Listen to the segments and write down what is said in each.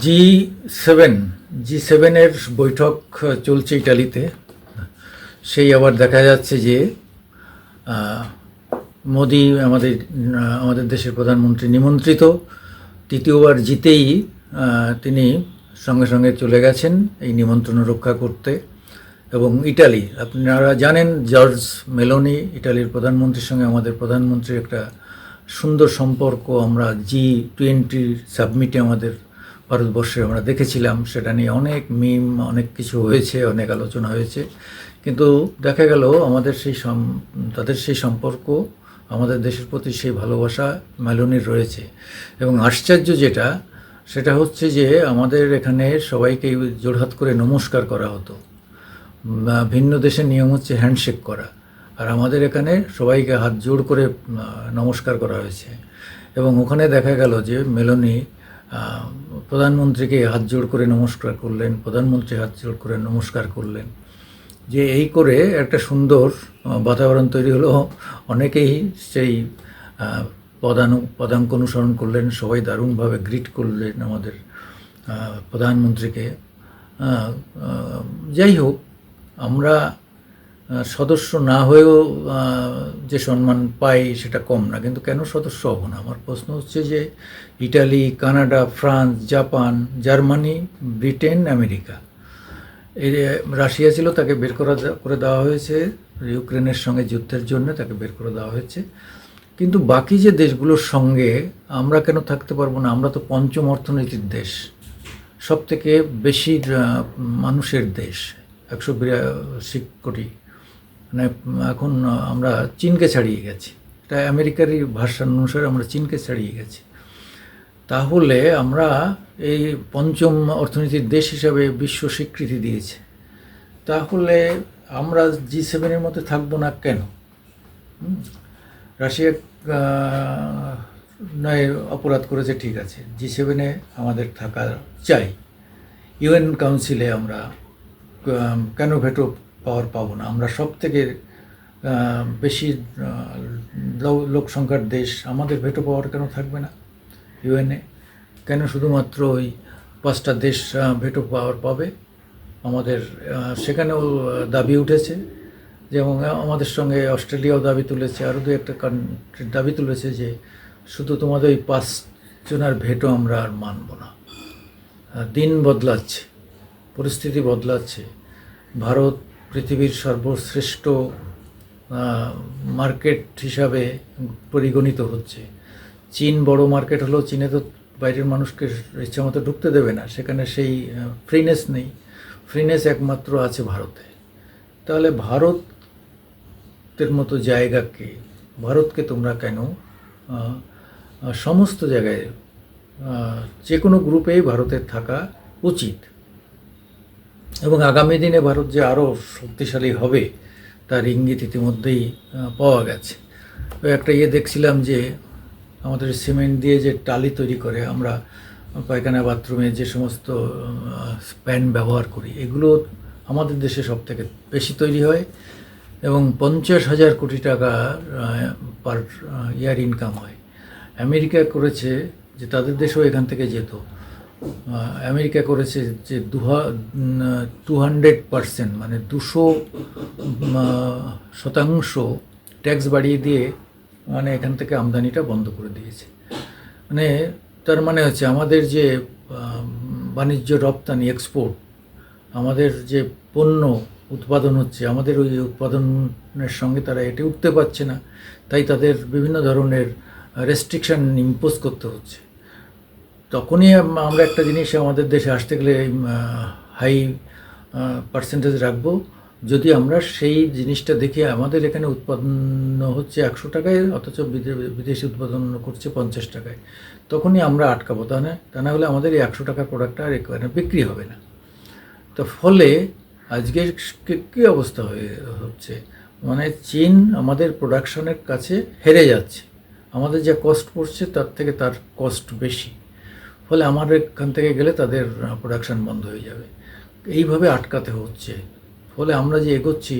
G seven, জি সেভেনের বৈঠক চলছে ইটালিতে। সেই আবার দেখা যাচ্ছে যে মোদি আমাদের আমাদের দেশের প্রধানমন্ত্রী নিমন্ত্রিত। তৃতীয়বার জিতেই তিনি সঙ্গে সঙ্গে চলে গেছেন এই নিমন্ত্রণ রক্ষা করতে। এবং ইটালি, আপনারা জানেন, জর্জ মেলোনি, ইটালির প্রধানমন্ত্রীর সঙ্গে আমাদের প্রধানমন্ত্রীর একটা সুন্দর সম্পর্ক। আমরা জি টোয়েন্টির সাবমিটে আমাদের ভারতবর্ষে আমরা দেখেছিলাম, সেটা নিয়ে অনেক মিম অনেক কিছু হয়েছে, অনেক আলোচনা হয়েছে। কিন্তু দেখা গেল আমাদের সেই তাদের সেই সম্পর্ক, আমাদের দেশের প্রতি সেই ভালোবাসা মেলোনির রয়েছে। এবং আশ্চর্য যেটা, সেটা হচ্ছে যে আমাদের এখানে সবাইকে জোড়হাত করে নমস্কার করা হতো। ভিন্ন দেশের নিয়ম হচ্ছে হ্যান্ডশেক করা। আর আমাদের এখানে সবাইকে হাত জোড় করে নমস্কার করা হয়েছে। এবং ওখানে দেখা গেল যে মেলনি প্রধানমন্ত্রীকে হাত জোড় করে নমস্কার করলেন, প্রধানমন্ত্রী হাত জোড় করে নমস্কার করলেন। যে এই করে একটা সুন্দর বাতাবরণ তৈরি হলো। অনেকেই সেই পদানু, পদাঙ্ক অনুসরণ করলেন, সবাই দারুণভাবে গ্রিট করলেন আমাদের প্রধানমন্ত্রীকে। যাই হোক, আমরা সদস্য না হয়েও যে সম্মান পাই সেটা কম না। কিন্তু কেন সদস্য হব না? আমার প্রশ্ন হচ্ছে যে Italy, Canada, France, Japan, Germany, Britain, America এই রাশিয়া ছিল তাকে বের করা করে দেওয়া হয়েছে, ইউক্রেনের সঙ্গে যুদ্ধের জন্য তাকে বের করে দেওয়া হয়েছে। কিন্তু বাকি যে দেশগুলোর সঙ্গে আমরা কেন থাকতে পারব না? আমরা তো পঞ্চম অর্থনীতির দেশ সব থেকে বেশি মানুষের দেশ, একশো বিরাশি কোটি মানে এখন আমরা চীনকে ছাড়িয়ে গেছি। এটা আমেরিকারই ভাষা অনুসারে আমরা চীনকে ছাড়িয়ে গেছি। তাহলে আমরা এই পঞ্চম অর্থনীতির দেশ হিসাবে বিশ্ব স্বীকৃতি দিয়েছে। তাহলে আমরা জি সেভেনের মধ্যে থাকব না কেন? রাশিয়া নয় অপরাধ করেছে, ঠিক আছে। জি সেভেনে আমাদের থাকা চাই। ইউএন কাউন্সিলে আমরা কেন ভেটো পাওয়ার পাবো না। আমরা সব থেকে বেশি লোক সংখ্যার দেশ, আমাদের ভেটো পাওয়ার কেন থাকবে না? ইউএনএ কেন শুধুমাত্র ওই পাঁচটা দেশ ভেটো পাওয়ার পাবে? আমাদের সেখানেও দাবি উঠেছে। যেমন আমাদের সঙ্গে অস্ট্রেলিয়াও দাবি তুলেছে। আরও দু একটা কান্ট্রির দাবি তুলেছে যে, শুধু তোমাদের ওই পাঁচ জনের ভেটো আমরা আর মানব না। দিন বদলাচ্ছে, পরিস্থিতি বদলাচ্ছে। ভারত পৃথিবীর সর্বশ্রেষ্ঠ মার্কেট হিসাবে পরিগণিত হচ্ছে। চীন বড় মার্কেট হলো চীনে তো বাইরের মানুষকে ইচ্ছামতো ঢুকতে দেবে না। সেখানে সেই ফ্রিনেস নেই। ফ্রিনেস একমাত্র আছে ভারতে। তাহলে ভারতের মতো জায়গাকে, ভারতকে তোমরা কেন সমস্ত জায়গায় যে কোনো গ্রুপেই ভারতের থাকা উচিত। এবং আগামী দিনে ভারত যে আরও শক্তিশালী হবে, তার ইঙ্গিত ইতিমধ্যেই পাওয়া গেছে। ওই একটা ইয়ে দেখছিলাম যে, আমাদের সিমেন্ট দিয়ে যে টালি তৈরি করে, আমরা পায়খানা, বাথরুমে যে সমস্ত স্প্যান ব্যবহার করি, এগুলো আমাদের দেশে সব থেকে বেশি তৈরি হয় এবং পঞ্চাশ হাজার কোটি টাকা পার ইয়ার ইনকাম হয়। আমেরিকা করেছে যে তাদের দেশেও এখান থেকে যেত। আমেরিকা করেছে যে টু হান্ড্রেড পারসেন্ট মানে দুশো শতাংশ ট্যাক্স বাড়িয়ে দিয়ে মানে এখান থেকে আমদানিটা বন্ধ করে দিয়েছে। মানে তার মানে হচ্ছে আমাদের যে বাণিজ্য রপ্তানি এক্সপোর্ট আমাদের যে পণ্য উৎপাদন হচ্ছে, আমাদের ওই উৎপাদনের সঙ্গে তারা এটে উঠতে পারছে না। তাই তাদের বিভিন্ন ধরনের রেস্ট্রিকশন ইম্পোজ করতে হচ্ছে। তখনই আমরা একটা জিনিস আমাদের দেশে আসতে গেলে হাই পার্সেন্টেজ রাখব। যদি আমরা সেই জিনিসটা দেখে আমাদের এখানে উৎপাদন হচ্ছে একশো টাকায়, অথচ বিদে- বিদেশি উৎপাদন করছে পঞ্চাশ টাকায়, তখনই আমরা আটকাবো। তা না তা না হলে আমাদের এই একশো টাকার প্রোডাক্টটা আর এখানে বিক্রি হবে না। তো ফলে আজকে কী অবস্থা হয়ে হচ্ছে? মানে চীন আমাদের প্রোডাকশনের কাছে হেরে যাচ্ছে। আমাদের যা কস্ট পড়ছে, তার থেকে তার কস্ট বেশি। ফলে আমাদের এখান থেকে গেলে তাদের প্রোডাকশন বন্ধ হয়ে যাবে। এইভাবে আটকাতে হচ্ছে। ফলে আমরা যে এগোচ্ছি,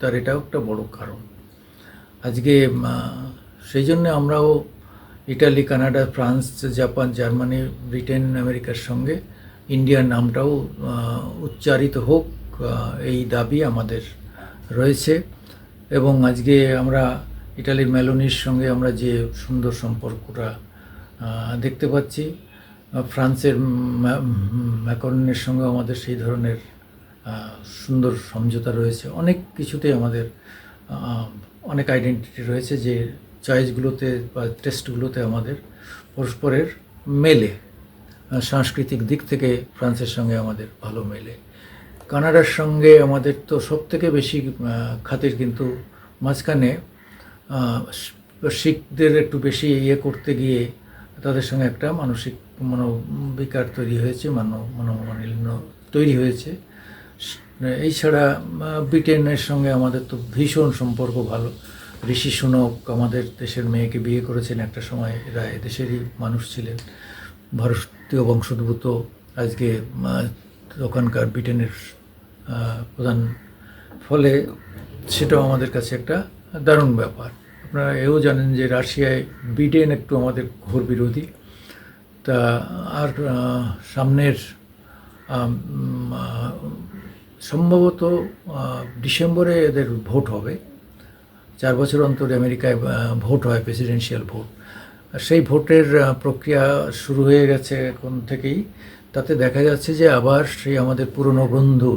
তার এটাও একটা বড় কারণ। আজকে সেই জন্য আমরাও Italy, Canada, France, Japan, Germany, Britain, আমেরিকার সঙ্গে ইন্ডিয়ার নামটাও উচ্চারিত হোক এই দাবি আমাদের রয়েছে। এবং আজকে আমরা ইটালির মেলোনির সঙ্গে আমরা যে সুন্দর সম্পর্কটা দেখতে পাচ্ছি ফ্রান্সের ম্যা- ম্যাকরনের সঙ্গে আমাদের সেই ধরনের সুন্দর সমঝোতা রয়েছে। অনেক কিছুতে আমাদের অনেক আইডেন্টিটি রয়েছে যে চয়েসগুলোতে বা টেস্টগুলোতে আমাদের পরস্পরের মেলে। সাংস্কৃতিক দিক থেকে ফ্রান্সের সঙ্গে আমাদের ভালো মেলে। কানাডার সঙ্গে আমাদের তো সব থেকে বেশি খাতির কিন্তু মাঝখানে শিখদের একটু বেশি ইয়ে করতে গিয়ে তাদের সঙ্গে একটা মানসিক মনোবিকার তৈরি হয়েছে মানব মনোমালিন্য তৈরি হয়েছে। এই ছাড়া ব্রিটেনের সঙ্গে আমাদের তো ভীষণ সম্পর্ক ভালো। ঋষি সুনক আমাদের দেশের মেয়েকে বিয়ে করেছেন একটা সময়, এরা এদেশেরই মানুষ ছিলেন। ভারতীয় বংশোদ্ভূত, আজকে ওখানকার ব্রিটেনের প্রধান ফলে সেটাও আমাদের কাছে একটা দারুণ ব্যাপার। আপনারা এও জানেন যে রাশিয়ায় ব্রিটেন একটু আমাদের ঘোর বিরোধী। তা আর সামনের সম্ভবত ডিসেম্বরে এদের ভোট হবে। চার বছর অন্তর আমেরিকায় ভোট হয় প্রেসিডেন্সিয়াল ভোট। সেই ভোটের প্রক্রিয়া শুরু হয়ে গেছে এখন থেকেই। তাতে দেখা যাচ্ছে যে আবার সেই আমাদের পুরনো বন্ধু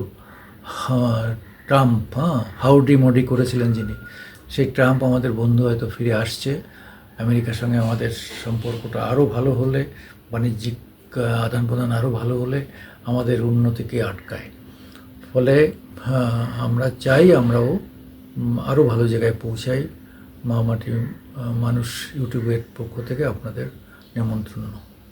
হ্যাঁ, ট্রাম্প হ্যাঁ হাউডি মোডি করেছিলেন যিনি। সেই ট্রাম্প আমাদের বন্ধু হয়তো ফিরে আসছে। আমেরিকার সঙ্গে আমাদের সম্পর্কটা আরও ভালো হলে, বাণিজ্যিক আদান প্রদান আরও ভালো হলে আমাদের উন্নতিকে আটকায়। ফলে আমরা চাই আমরাও আরও ভালো জায়গায় পৌঁছাই। মা মাটি মানুষ ইউটিউবের পক্ষ থেকে আপনাদের নিমন্ত্রণ।